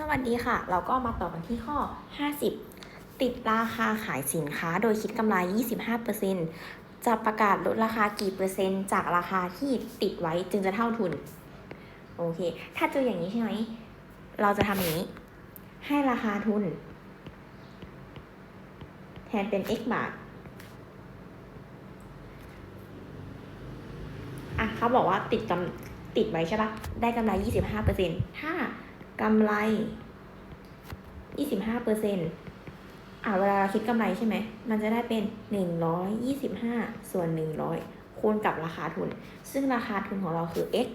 สวัสดีค่ะ เราก็มาต่อกันที่ข้อ 50 ติดราคาขายสินค้าโดยคิดกำไร 25%จะประกาศลดราคากี่เปอร์เซ็นต์จากราคาที่ติดไว้จึงจะเท่าทุน โอเค ถ้าเจออย่างนี้ใช่ไหม เราจะทำอย่างนี้ ให้ราคาทุน แทนเป็น x บาท อะเขาบอกว่าติดกำติดไว้ใช่ปะได้กำไร 25%ถ้า กำไร25%อะเวลาเราคิดกำไรใช่ไหม มันจะได้เป็น125ส่วน100คูณกับราคาทุน ซึ่งราคาทุนของเราคือ x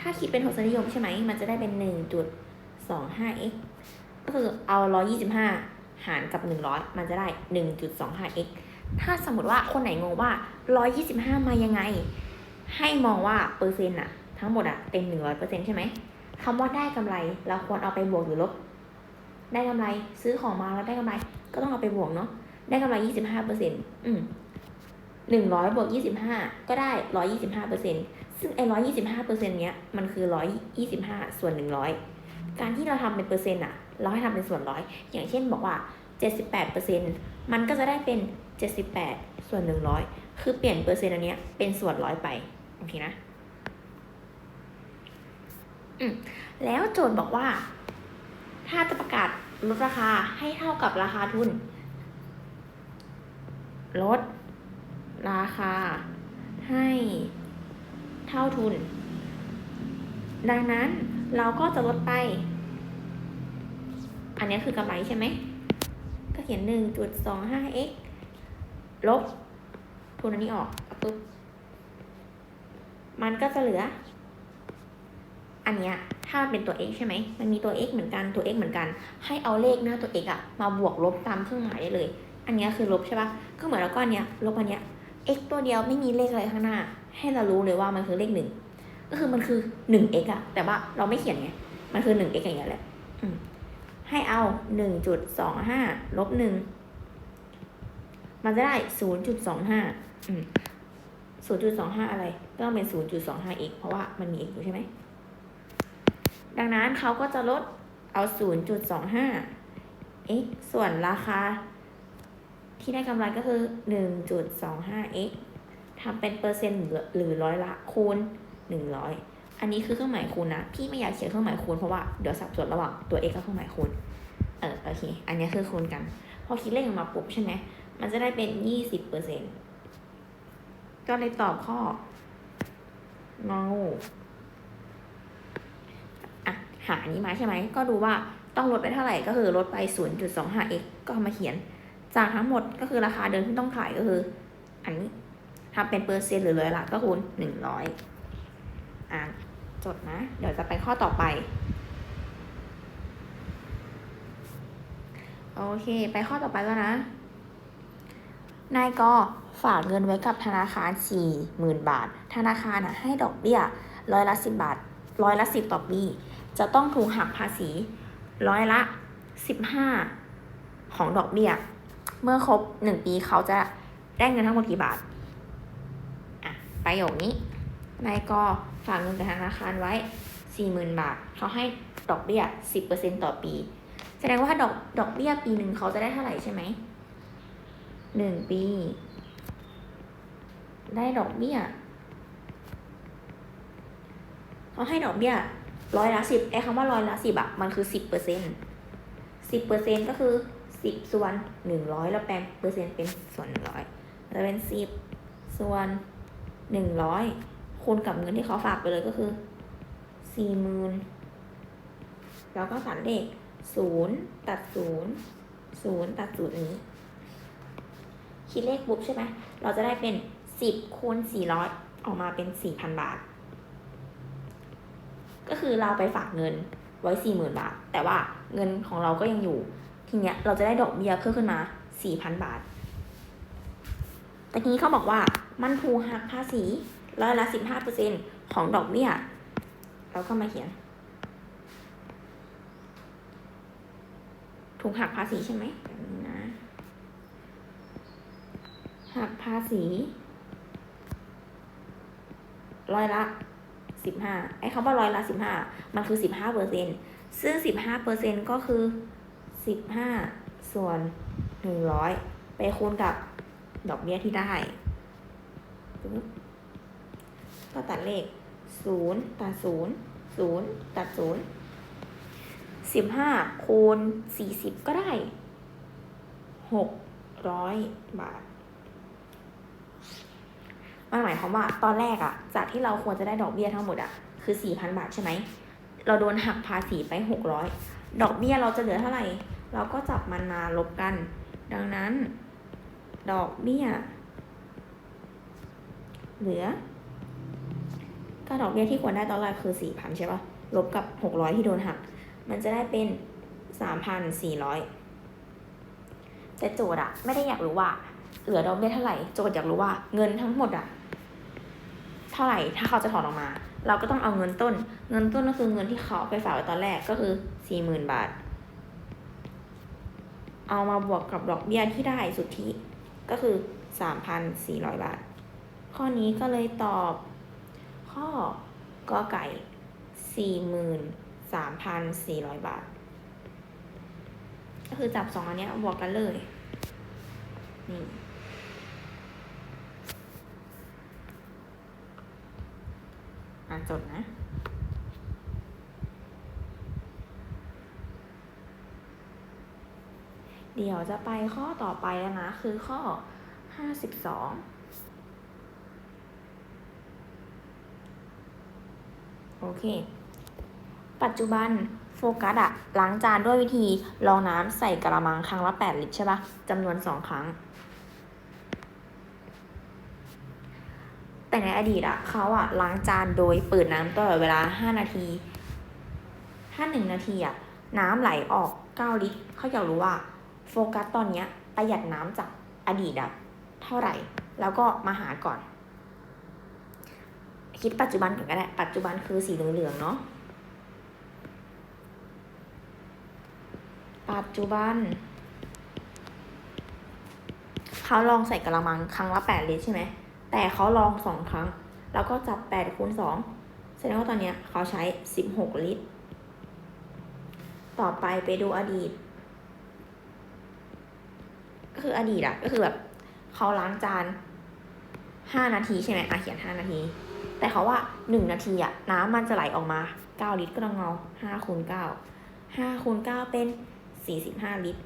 ถ้าคิดเป็นทศนิยมใช่ไหม มันจะได้เป็น 1.25x ก็คือเอา125หารกับ100มันจะได้ 1.25x ถ้าสมมติว่าคนไหนงงว่า125มายังไง ให้มองว่าเปอร์เซ็นต์อะ ทั้งหมดอะเต็มหนึ่งร้อยเปอร์เซ็นใช่ไหมคำว่าได้กำไรเราควรเอาไปบวกหรือลบ ได้กำไรซื้อของมาแล้วได้กำไร ก็ต้องเอาไปบวกเนาะได้กำไรยี่สิบห้าเปอร์เซ็นต์อืมหนึ่งร้อยบวกยี่สิบห้าก็ได้ร้อยยี่สิบห้าเปอร์เซ็นต์ซึ่งไอ้ร้อยยี่สิบห้าเปอร์เซ็นต์เนี้ยมันคือร้อยยี่สิบห้าส่วนหนึ่งร้อยการที่เราทำเป็นเปอร์เซ็นต์อะเราให้ทำเป็นส่วนร้อยอย่างเช่นบอกว่าเจ็ดสิบแปดเปอร์เซ็นต์มันก็จะได้เป็นเจ็ดสิบแปดส่วนหนึ่งร้อยคือเปลี่ยนเปอร์เซ็นต์อันเนี้ยเป็นส่วนร้อยไปโอเคนะ อืมแล้วโจทย์บอกว่า ถ้าจะประกาศลดราคาให้เท่ากับราคาทุน ลด ราคา ให้เท่าทุน ดังนั้นเราก็จะลดไป อันนี้คือกำไรใช่ไหม ก็เขียน 1.25x ลบทุนอันนี้ออกปุ๊บมันก็จะเหลือ อันเนี้ยถ้ามันเป็นตัว x ใช่ไหม มันมีตัว x เหมือนกัน ตัว x เหมือนกัน ให้เอาเลขหน้าตัว x อะมาบวกลบตามเครื่องหมายได้เลย อันเนี้ยคือลบใช่ปะก็เหมือนแล้วก็อันเนี้ยลบอันเนี้ย x ตัวเดียวไม่มีเลขอะไรข้างหน้า ให้เรารู้เลยว่ามันคือเลขหนึ่ง ก็คือมันคือ 1x อะแต่ว่าเราไม่เขียนไง มันคือ 1x อย่างเงี้ยแหละอืมให้เอา1.25ลบ1มันจะได้0.25อืม0.25องห้าอะไร ก็ต้องเป็น 0.25x เพราะว่ามันมี x อยู่ใช่ไหม ดังนั้นเขาก็จะลดเอา 0.25 x ส่วนราคา ที่ได้กำไรก็คือ 1.25x ทำเป็นเปอร์เซ็นต์หรือร้อยละคูณ 100 อันนี้คือเครื่องหมายคูณนะ พี่ไม่อยากเขียนเครื่องหมายคูณเพราะว่าเดี๋ยวสับสนระหว่างตัว x กับเครื่องหมายคูณ เออโอเค อันนี้คือคูณกัน พอคิดเลขออกมาปุ๊บใช่ไหม มันจะได้เป็น 20เปอร์เซ็นต์ก็เลยตอบข้ององู หาอันนี้มาใช่ไหม ก็ดูว่าต้องลดไปเท่าไหร่ก็คือลดไป 0.25x ก็เอามาเขียน จากทั้งหมดก็คือราคาเดิมที่ต้องขายก็คือ อันนี้ทำเป็นเปอร์เซ็นต์หรือเลยละก็คูณหนึ่งร้อยอะจดนะ เดี๋ยวจะไปข้อต่อไป โอเค ไปข้อต่อไปแล้วนะนายกฝากเงินไว้กับธนาคารสี่หมื่นบาท ธนาคารอะให้ดอกเบี้ยร้อยละสิบบาทร้อยละสิบต่อปี จะต้องถูกหักภาษีร้อยละสิบห้าของดอกเบี้ย เมื่อครบหนึ่งปีเขาจะได้เงินทั้งหมดกี่บาท อะ ประโยคนี้นายกฝากเงินกับธนาคารไว้สี่หมื่นบาท เขาให้ดอกเบี้ยสิบเปอร์เซ็นต่อปี แสดงว่าดอกดอกเบี้ยปีหนึ่งเขาจะได้เท่าไหร่ใช่ไหม หนึ่งปี ได้ดอกเบี้ย เขาให้ดอกเบี้ย ร้อยละสิบไอ้คำว่าร้อยละสิบอะมันคือสิบเปอร์เซ็นต์สิบเปอร์เซ็นต์ก็คือสิบส่วนหนึ่งร้อยแล้วแปลงเปอร์เซ็นต์เป็นส่วนหนึ่งร้อยจะเป็นสิบส่วนหนึ่งร้อยคูณกับเงินที่เขาฝากไปเลยก็คือสี่หมื่นแล้วก็สันเลขศูนย์ตัดศูนย์ศูนย์ตัดศูนย์นี้ คิดเลขปุ๊บใช่ไหม เราจะได้เป็นสิบคูณสี่ร้อยออกมาเป็นสี่พันบาท ก็คือเราไปฝากเงินไว้สี่หมื่นบาท แต่ว่าเงินของเราก็ยังอยู่ ทีเนี้ยเราจะได้ดอกเบี้ยเพิ่มขึ้นมาสี่พันบาทแต่ทีนี้เขาบอกว่ามันถูกหักภาษีร้อยละสิบห้าเปอร์เซ็นของดอกเบี้ยเราก็มาเขียน ถูกหักภาษีใช่ไหมแบบนี้นะหักภาษีร้อยละ สิบห้าไอ้คำว่าร้อยละสิบห้ามันคือสิบห้าเปอร์เซ็นซึ่งสิบห้าเปอร์เซ็นก็คือสิบห้าส่วนหนึ่งร้อยไปคูณกับดอกเบี้ยที่ได้ ก็ตัดเลขศูนย์ตัดศูนย์ศูนย์ตัดศูนย์สิบห้าคูณสี่สิบก็ได้หกร้อยบาท มันหมายความว่าตอนแรกอะจากที่เราควรจะได้ดอกเบี้ยทั้งหมดอะคือสี่พันบาทใช่ไหมเราโดนหักภาษีไปหกร้อยดอกเบี้ยเราจะเหลือเท่าไหร่ เราก็จับมันมาลบกัน ดังนั้น ดอกเบี้ย เหลือก็ดอกเบี้ยที่ควรได้ตอนแรกคือสี่พันใช่ปะลบกับหกร้อยที่โดนหัก มันจะได้เป็นสามพันสี่ร้อยแต่โจทย์อะไม่ได้อยากรู้ว่า เหลือดอกเบี้ยเท่าไหร่โจทย์อยากรู้ว่าเงินทั้งหมดอะเท่าไหร่ถ้าเขาจะถอนออกมา เราก็ต้องเอาเงินต้น เงินต้นก็คือเงินที่เขาไปฝากไว้ตอนแรกก็คือสี่หมื่นบาท เอามาบวกกับดอกเบี้ยที่ได้สุทธิก็คือสามพันสี่ร้อยบาท ข้อนี้ก็เลยตอบ ข้อกอไก่สี่หมื่นสามพันสี่ร้อยบาท ก็คือจับสองอันนี้บวกกันเลย นี่อ่าจดนะเดี๋ยวจะไปข้อต่อไปแล้วนะ คือข้อห้าสิบสองโอเค ปัจจุบัน โฟกัสอะล้างจานด้วยวิธีรองน้ำใส่กระมังครั้งละ 8 ลิตรใช่ปะจำนวน 2 ครั้ง แต่ในอดีตอะเขาอะล้างจานโดยเปิดน้ำตลอดเวลา 5 นาที ถ้า 1 นาทีอะน้ำไหลออก 9 ลิตร เขาอยากรู้ว่า โฟกัสตอนเนี้ยประหยัดน้ำจากอดีตอะเท่าไหร่ แล้วก็มาหาก่อน คิดปัจจุบันก่อนก็ได้ ปัจจุบันคือสีเหลืองๆเนาะ ปัจจุบัน เขาลองใส่กระมังครั้งละแปดลิตรใช่ไหม แต่เขาลองสองครั้ง แล้วก็จับแปดคูณสองแสดงว่าตอนนี้เขาใช้สิบหกลิตร ต่อไปไปดูอดีต ก็คืออดีตอะก็คือแบบเขาล้างจานห้านาทีใช่ไหมอะเขียนห้านาที แต่เขาว่าหนึ่งนาทีอะน้ำมันจะไหลออกมาเก้าลิตรก็ต้องเอาห้าคูณเก้าห้าคูณเก้าเป็น สี่สิบห้าลิตร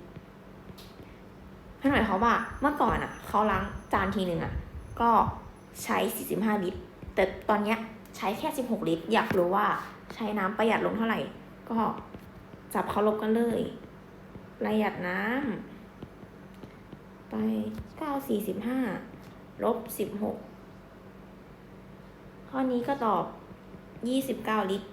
นั่นหมายความว่าเมื่อก่อนอะเขาล้างจานทีหนึ่งอะก็ใช้สี่สิบห้าลิตร แต่ตอนเนี้ยใช้แค่สิบหกลิตร อยากรู้ว่าใช้น้ำประหยัดลงเท่าไหร่ ก็จับเขาลบกันเลย ประหยัดน้ำไปเก้าสี่สิบห้าลบสิบหกข้อนี้ก็ตอบ 29 ลิตร